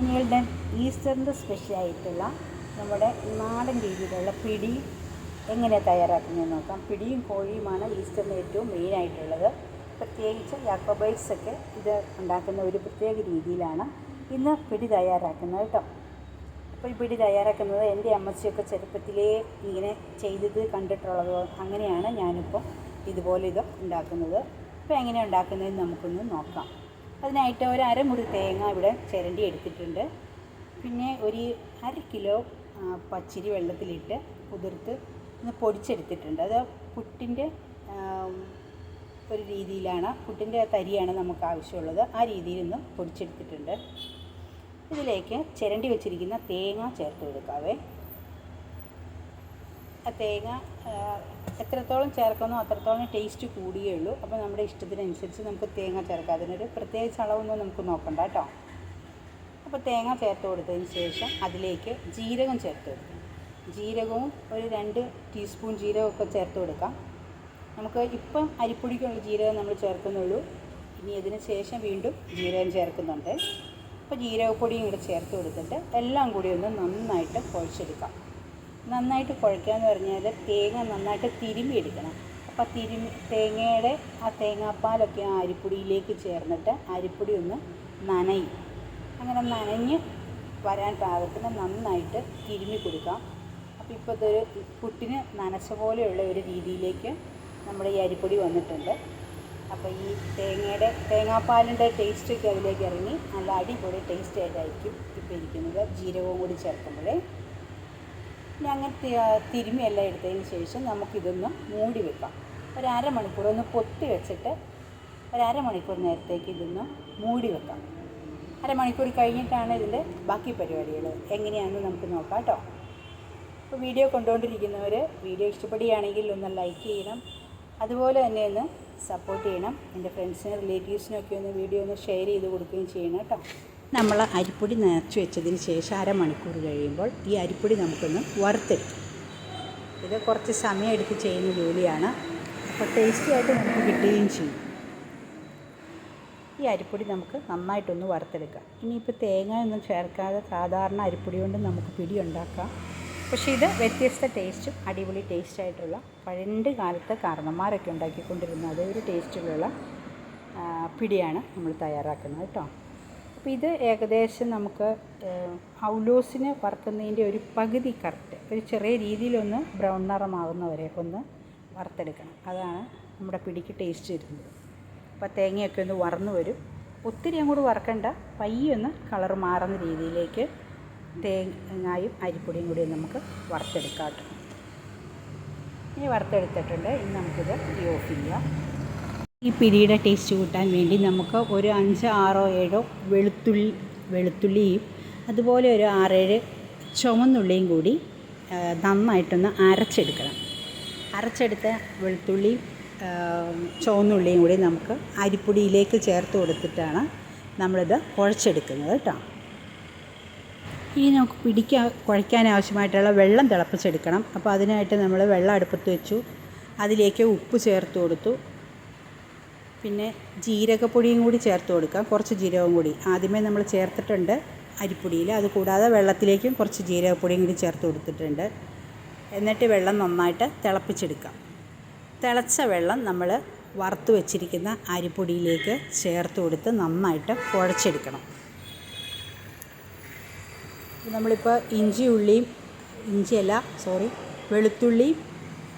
ക്രിസ്ത്യാനികളുടെ ഈസ്റ്ററിന്റെ സ്പെഷ്യലായിട്ടുള്ള നമ്മുടെ നാടൻ രീതിയിലുള്ള പിടി എങ്ങനെ തയ്യാറാക്കുന്നത് നോക്കാം. പിടിയും കോഴിയുമാണ് ഈസ്റ്ററിന് ഏറ്റവും മെയിനായിട്ടുള്ളത്. പ്രത്യേകിച്ച് ഒക്കെ ഇത് ഉണ്ടാക്കുന്ന ഒരു പ്രത്യേക രീതിയിലാണ് ഇന്ന് പിടി തയ്യാറാക്കുന്നത് കേട്ടോ. അപ്പോൾ ഈ പിടി തയ്യാറാക്കുന്നത് എന്റെ അമ്മച്ചിയൊക്കെ ചെറുപ്പത്തിലേ ഇങ്ങനെ ചെയ്തത് കണ്ടിട്ടുള്ളത് അങ്ങനെയാണ് ഞാനിപ്പോൾ ഇതുപോലെ ഇത് ഉണ്ടാക്കുന്നത്. അപ്പോൾ എങ്ങനെ ഉണ്ടാക്കുന്നതെന്ന് നമുക്കൊന്ന് നോക്കാം. അതിനായിട്ട് ഒരു അരമുറി തേങ്ങ ഇവിടെ ചിരണ്ടി എടുത്തിട്ടുണ്ട്. പിന്നെ ഒരു അര കിലോ പച്ചരി വെള്ളത്തിലിട്ട് കുതിർത്ത് ഒന്ന് പൊടിച്ചെടുത്തിട്ടുണ്ട്. അത് പുട്ടിന്റെ ഒരു രീതിയിലാണ് പുട്ടിന്റെ തരിയാണ് നമുക്ക് ആവശ്യമുള്ളത്. ആ രീതിയിൽ ഒന്ന് പൊടിച്ചെടുത്തിട്ടുണ്ട്. ഇതിലേക്ക് ചിരണ്ടി വെച്ചിരിക്കുന്ന തേങ്ങ ചേർത്ത് കൊടുക്കാവേ. തേങ്ങ എത്രത്തോളം ചേർക്കുന്നോ അത്രത്തോളം ടേസ്റ്റ് കൂടിയേ ഉള്ളൂ. അപ്പോൾ നമ്മുടെ ഇഷ്ടത്തിനനുസരിച്ച് നമുക്ക് തേങ്ങ ചേർക്കാം. അതിനൊരു പ്രത്യേകിച്ച് അളവൊന്നും നമുക്ക് നോക്കണ്ട കേട്ടോ. അപ്പോൾ തേങ്ങ ചേർത്ത് കൊടുത്തതിന് ശേഷം അതിലേക്ക് ജീരകം ചേർത്ത് കൊടുക്കും. ജീരകവും ഒരു രണ്ട് ടീസ്പൂൺ ജീരകമൊക്കെ ചേർത്ത് കൊടുക്കാം. നമുക്ക് ഇപ്പം അരിപ്പൊടിക്കുള്ള ജീരകം നമ്മൾ ചേർക്കുന്നുള്ളൂ. ഇനി അതിന് ശേഷം വീണ്ടും ജീരകം ചേർക്കുന്നുണ്ട്. അപ്പോൾ ജീരകപ്പൊടിയും കൂടെ ചേർത്ത് കൊടുത്തിട്ട് എല്ലാം കൂടി ഒന്ന് നന്നായിട്ട് കുഴച്ചെടുക്കാം. നന്നായിട്ട് കുഴയ്ക്കാന്ന് പറഞ്ഞാൽ തേങ്ങ നന്നായിട്ട് തിരുമ്മി എടുക്കണം. അപ്പോൾ തിരുമ്മി തേങ്ങയുടെ ആ തേങ്ങാപ്പാലൊക്കെ ആ അരിപ്പൊടിയിലേക്ക് ചേർന്നിട്ട് അരിപ്പൊടി ഒന്ന് നനയും. അങ്ങനെ നനഞ്ഞ് വരാൻ പാകത്തിന് നന്നായിട്ട് തിരുമ്മി കൊടുക്കാം. അപ്പോൾ ഇപ്പോൾ ഇതൊരു പുട്ടിന് നനച്ച പോലെയുള്ള ഒരു രീതിയിലേക്ക് നമ്മുടെ ഈ അരിപ്പൊടി വന്നിട്ടുണ്ട്. അപ്പോൾ ഈ തേങ്ങയുടെ തേങ്ങാപ്പാലിന്റെ ടേസ്റ്റൊക്കെ അതിലേക്ക് ഇറങ്ങി നല്ല അടിപൊളി ടേസ്റ്റ് ആയിട്ടായിരിക്കും ഇപ്പോൾ ഇരിക്കുന്നത്. ജീരകവും കൂടി ചേർക്കുമ്പോഴേ. ഇനി അങ്ങനെ തിരുമിയെല്ലാം എടുത്തതിന് ശേഷം നമുക്കിതൊന്ന് മൂടി വെക്കാം. ഒരു അരമണിക്കൂർ ഒന്ന് പൊത്തി വെച്ചിട്ട് ഒരു അരമണിക്കൂർ നേരത്തേക്ക് ഇതൊന്ന് മൂടി വെക്കാം. അരമണിക്കൂർ കഴിഞ്ഞിട്ടാണ് ഇതിന്റെ ബാക്കി പരിപാടികൾ. എങ്ങനെയാണെന്ന് നമുക്ക് നോക്കാം കേട്ടോ. അപ്പോൾ വീഡിയോ കൊണ്ടുകൊണ്ടിരിക്കുന്നവർ വീഡിയോ ഇഷ്ടപ്പെടുകയാണെങ്കിൽ ഒന്ന് ലൈക്ക് ചെയ്യണം. അതുപോലെ തന്നെ ഒന്ന് സപ്പോർട്ട് ചെയ്യണം. എന്റെ ഫ്രണ്ട്സിനും റിലേറ്റീവ്സിനും ഒക്കെ ഒന്ന് വീഡിയോ ഒന്ന് ഷെയർ ചെയ്ത് കൊടുക്കുകയും ചെയ്യണം കേട്ടോ. നമ്മൾ അരിപ്പൊടി നനച്ച് വെച്ചതിന് ശേഷം അരമണിക്കൂർ കഴിയുമ്പോൾ ഈ അരിപ്പൊടി നമുക്കൊന്ന് വറുത്തെടുക്കും. ഇത് കുറച്ച് സമയം എടുത്ത് ചെയ്യുന്ന ജോലിയാണ്. അപ്പോൾ ടേസ്റ്റി ആയിട്ട് നമുക്ക് കിട്ടുകയും ചെയ്യും. ഈ അരിപ്പൊടി നമുക്ക് നന്നായിട്ടൊന്ന് വറുത്തെടുക്കാം. ഇനിയിപ്പോൾ തേങ്ങ ഒന്നും ചേർക്കാതെ സാധാരണ അരിപ്പൊടി കൊണ്ട് നമുക്ക് പിടി ഉണ്ടാക്കാം. പക്ഷേ ഇത് വ്യത്യസ്ത ടേസ്റ്റും അടിപൊളി ടേസ്റ്റായിട്ടുള്ള പണ്ട് കാലത്തെ കാരണന്മാരൊക്കെ ഉണ്ടാക്കിക്കൊണ്ടിരുന്ന അതേ ഒരു ടേസ്റ്റിലുള്ള പിടിയാണ് നമ്മൾ തയ്യാറാക്കുന്നത് കേട്ടോ. അപ്പോൾ ഇത് ഏകദേശം നമുക്ക് ഔലോസിന് വറുക്കുന്നതിന്റെ ഒരു പകുതി കറക്റ്റ്. ഒരു ചെറിയ രീതിയിലൊന്ന് ബ്രൗൺ നിറമാകുന്നവരെ ഒന്ന് വറുത്തെടുക്കണം. അതാണ് നമ്മുടെ പിടിക്ക് ടേസ്റ്റ് വരുന്നത്. അപ്പോൾ തേങ്ങയൊക്കെ ഒന്ന് വറന്നു വരും. ഒത്തിരി അങ്ങോട്ട് വറക്കണ്ട. പയ്യൊന്ന് കളർ മാറുന്ന രീതിയിലേക്ക് തേങ്ങായും അരിപ്പൊടിയും കൂടി നമുക്ക് വറുത്തെടുക്കാം ഇനി വറുത്തെടുത്തിട്ടുണ്ട്. ഇനി നമുക്കിത് ഓഫ് ചെയ്യാം. ഈ പിടിയുടെ ടേസ്റ്റ് കൂട്ടാൻ വേണ്ടി നമുക്ക് ഒരു അഞ്ച് ആറോ ഏഴോ വെളുത്തുള്ളി വെളുത്തുള്ളിയും അതുപോലെ ഒരു ആറേഴ് ചുവന്നുള്ളിയും കൂടി നന്നായിട്ടൊന്ന് അരച്ചെടുക്കണം. അരച്ചെടുത്ത വെളുത്തുള്ളിയും ആ, ചുവന്നുള്ളിയും കൂടി നമുക്ക് അരിപ്പൊടിയിലേക്ക് ചേർത്ത് കൊടുത്തിട്ടാണ് നമ്മളിത് കുഴച്ചെടുക്കുന്നത് കേട്ടോ. ഇനി നമുക്ക് പിടിക്കാൻ കുഴയ്ക്കാൻ ആവശ്യമായിട്ടുള്ള വെള്ളം തിളപ്പിച്ചെടുക്കണം. അപ്പോൾ അതിനായിട്ട് നമ്മൾ വെള്ളം അടുപ്പത്ത് വെച്ചു. അതിലേക്ക് ഉപ്പ് ചേർത്ത് കൊടുത്തു. പിന്നെ ജീരകപ്പൊടിയും കൂടി ചേർത്ത് കൊടുക്കാം. കുറച്ച് ജീരകം കൂടി. ആദ്യമേ നമ്മൾ ചേർത്തിട്ടുണ്ട് അരിപ്പൊടിയിൽ. അത് കൂടാതെ വെള്ളത്തിലേക്കും കുറച്ച് ജീരകപ്പൊടിയും കൂടി ചേർത്ത് കൊടുത്തിട്ടുണ്ട്. എന്നിട്ട് വെള്ളം നന്നായിട്ട് തിളപ്പിച്ചെടുക്കാം. തിളച്ച വെള്ളം നമ്മൾ വറുത്ത് വെച്ചിരിക്കുന്ന അരിപ്പൊടിയിലേക്ക് ചേർത്ത് കൊടുത്ത് നന്നായിട്ട് കുഴച്ചെടുക്കണം. നമ്മളിപ്പോൾ ഇഞ്ചി ഉള്ളിയും ഇഞ്ചിയല്ല സോറി വെളുത്തുള്ളിയും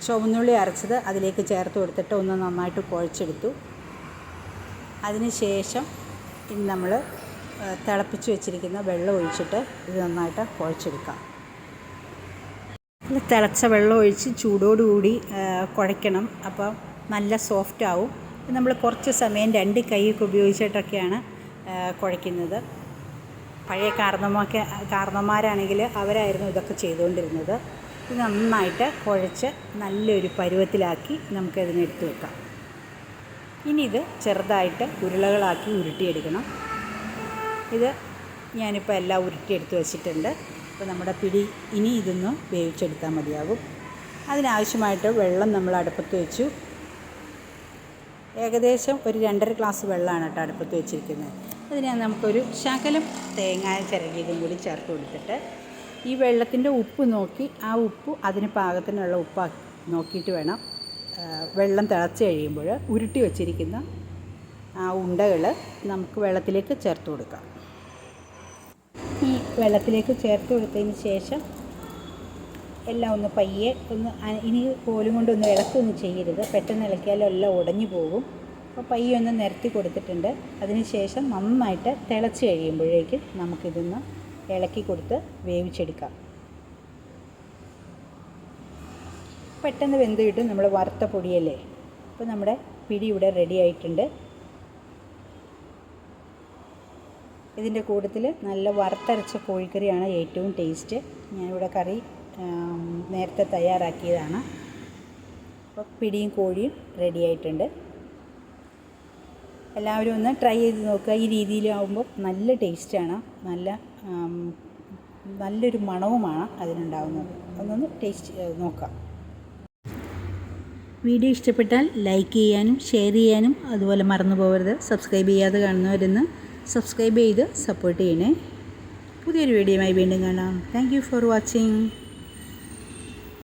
ചുവന്നുള്ളി അരച്ചത് അതിലേക്ക് ചേർത്ത് കൊടുത്തിട്ട് ഒന്ന് നന്നായിട്ട് കുഴച്ചെടുത്തു. അതിന് ശേഷം ഇനി നമ്മൾ തിളപ്പിച്ച് വെച്ചിരിക്കുന്ന വെള്ളം ഒഴിച്ചിട്ട് ഇത് നന്നായിട്ട് കുഴച്ചെടുക്കാം. തിളച്ച വെള്ളം ഒഴിച്ച് ചൂടോടുകൂടി കുഴയ്ക്കണം. അപ്പോൾ നല്ല സോഫ്റ്റ് ആവും. നമ്മൾ കുറച്ച് സമയം രണ്ട് കൈയൊക്കെ ഉപയോഗിച്ചിട്ടൊക്കെയാണ് കുഴയ്ക്കുന്നത്. പഴയ കാരണമൊക്കെ കാരണന്മാരാണെങ്കിൽ അവരായിരുന്നു ഇതൊക്കെ ചെയ്തുകൊണ്ടിരുന്നത്. ഇത് നന്നായിട്ട് കുഴച്ച് നല്ലൊരു പരുവത്തിലാക്കി നമുക്കതിനെടുത്ത് വെക്കാം. ഇനി ഇത് ചെറുതായിട്ട് ഉരുളകളാക്കി ഉരുട്ടിയെടുക്കണം. ഇത് ഞാനിപ്പോൾ എല്ലാം ഉരുട്ടിയെടുത്ത് വെച്ചിട്ടുണ്ട്. അപ്പോൾ നമ്മുടെ പിടി ഇനി ഇതൊന്ന് വേവിച്ചെടുത്താൽ മതിയാകും അതിനാവശ്യമായിട്ട് വെള്ളം നമ്മൾ അടുപ്പത്ത് വെച്ചു. ഏകദേശം ഒരു രണ്ടര ഗ്ലാസ് വെള്ളമാണ് കേട്ടോ അടുപ്പത്ത് വെച്ചിരിക്കുന്നത്. അതിന് നമുക്കൊരു ശകലം തേങ്ങായ ചിരകിയതും കൂടി ചേർത്ത് കൊടുത്തിട്ട് ഈ വെള്ളത്തിന്റെ ഉപ്പ് നോക്കി ആ ഉപ്പ് അതിന് പാകത്തിനുള്ള ഉപ്പ് നോക്കിയിട്ട് വേണം. വെള്ളം തിളച്ച് കഴിയുമ്പോൾ ഉരുട്ടി വച്ചിരിക്കുന്ന ആ ഉണ്ടകൾ നമുക്ക് വെള്ളത്തിലേക്ക് ചേർത്ത് കൊടുക്കാം. ഈ വെള്ളത്തിലേക്ക് ചേർത്ത് കൊടുത്തതിന് ശേഷം എല്ലാം ഒന്ന് പയ്യെ ഒന്ന് ഇനി കോലും കൊണ്ടൊന്ന് ഇളക്കൊന്നും ചെയ്യരുത്. പെട്ടെന്ന് ഇളക്കിയാലും എല്ലാം ഉടഞ്ഞു പോകും. അപ്പോൾ പയ്യെ ഒന്ന് നിരത്തി കൊടുത്തിട്ടുണ്ട്. അതിന് ശേഷം നന്നായിട്ട് തിളച്ച് കഴിയുമ്പോഴേക്കും നമുക്കിതൊന്ന് ഇളക്കി കൊടുത്ത് വേവിച്ചെടുക്കാം. പെട്ടെന്ന് വെന്ത് കിട്ടും നമ്മൾ വറുത്ത പൊടിയല്ലേ? അപ്പോൾ നമ്മുടെ പിടി ഇവിടെ റെഡി ആയിട്ടുണ്ട്. ഇതിന്റെ കൂട്ടത്തിൽ നല്ല വറുത്തരച്ച കോഴിക്കറിയാണ് ഏറ്റവും ടേസ്റ്റ് ഞാനിവിടെ കറി നേരത്തെ തയ്യാറാക്കിയതാണ്. അപ്പോൾ പിടിയും കോഴിയും റെഡി ആയിട്ടുണ്ട്. എല്ലാവരും ഒന്ന് ട്രൈ ചെയ്ത് നോക്കുക. ഈ രീതിയിലാവുമ്പോൾ നല്ല ടേസ്റ്റാണ് നല്ല നല്ലൊരു മണവുമാണ് അതിനുണ്ടാവുന്നത്. ഒന്നൊന്ന് ടേസ്റ്റ് നോക്കാം. വീഡിയോ ഇഷ്ടപ്പെട്ടാൽ ലൈക്ക് ചെയ്യാനും ഷെയർ ചെയ്യാനും അതുപോലെ മറന്നു പോകരുത്. സബ്സ്ക്രൈബ് ചെയ്യാതെ കാണുന്നവരെന്ന് സബ്സ്ക്രൈബ് ചെയ്ത് സപ്പോർട്ട് ചെയ്യണേ. പുതിയൊരു വീഡിയോയുമായി വീണ്ടും കാണാം. Thank for watching